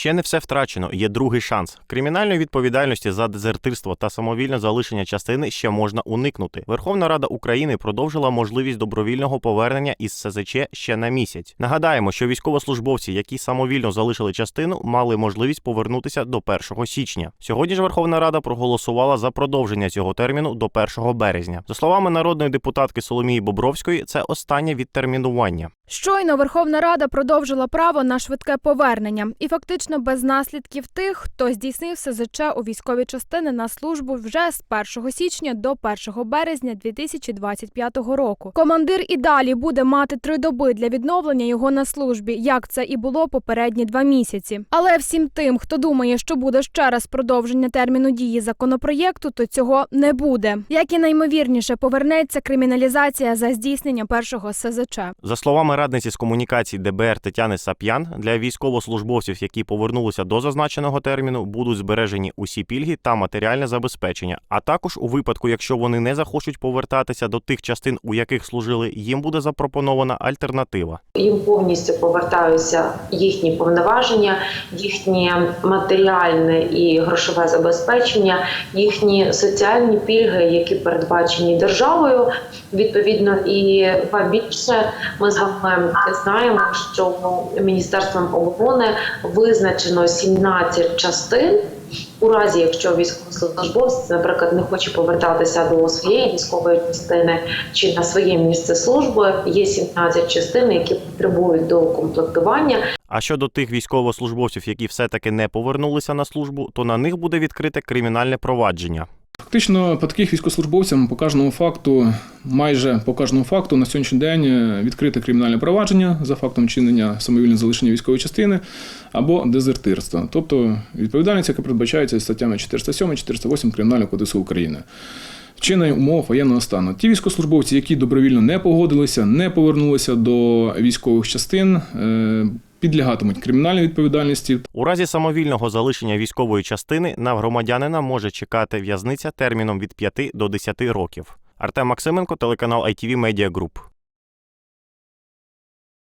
Ще не все втрачено. Є другий шанс. Кримінальної відповідальності за дезертирство та самовільне залишення частини ще можна уникнути. Верховна Рада України продовжила можливість добровільного повернення із СЗЧ ще на місяць. Нагадаємо, що військовослужбовці, які самовільно залишили частину, мали можливість повернутися до 1 січня. Сьогодні ж Верховна Рада проголосувала за продовження цього терміну до 1 березня. За словами народної депутатки Соломії Бобровської, це останнє відтермінування. Щойно Верховна Рада продовжила право на швидке повернення і фактично без наслідків тих, хто здійснив СЗЧ у військові частини на службу вже з 1 січня до 1 березня 2025 року. Командир і далі буде мати три доби для відновлення його на службі, як це і було попередні два місяці. Але всім тим, хто думає, що буде ще раз продовження терміну дії законопроєкту, то цього не буде. Як і наймовірніше повернеться криміналізація за здійснення першого СЗЧ. За словами радниці з комунікацій ДБР Тетяни Сап'ян, для військовослужбовців, які повернулися до зазначеного терміну, будуть збережені усі пільги та матеріальне забезпечення. А також у випадку, якщо вони не захочуть повертатися до тих частин, у яких служили, їм буде запропонована альтернатива. їм повністю повертаються їхні повноваження, їхнє матеріальне і грошове забезпечення, їхні соціальні пільги, які передбачені державою. Відповідно, і ба більше ми з вами знаємо, що міністерством оборони визначено 17 частин. У разі, якщо військовослужбовець, наприклад, не хоче повертатися до своєї військової частини чи на своє місце служби, є 17 частин, які потребують доукомплектування. А щодо тих військовослужбовців, які все-таки не повернулися на службу, то на них буде відкрите кримінальне провадження. Фактично, по таких військовослужбовцям по кожному факту, майже по кожному факту на сьогоднішній день е, відкрите кримінальне провадження за фактом чинення самовільного залишення військової частини або дезертирства, тобто відповідальність, яка передбачається статтями 407 408 Кримінального кодексу України. Вчинення умов воєнного стану. Ті військовослужбовці, які добровільно не погодилися, не повернулися до військових частин, е, підлягатимуть кримінальній відповідальності У разі самовільного залишення військової частини на громадянина може чекати в'язниця терміном від 5 до 10 років. Артем Максименко, телеканал ITV Media Group.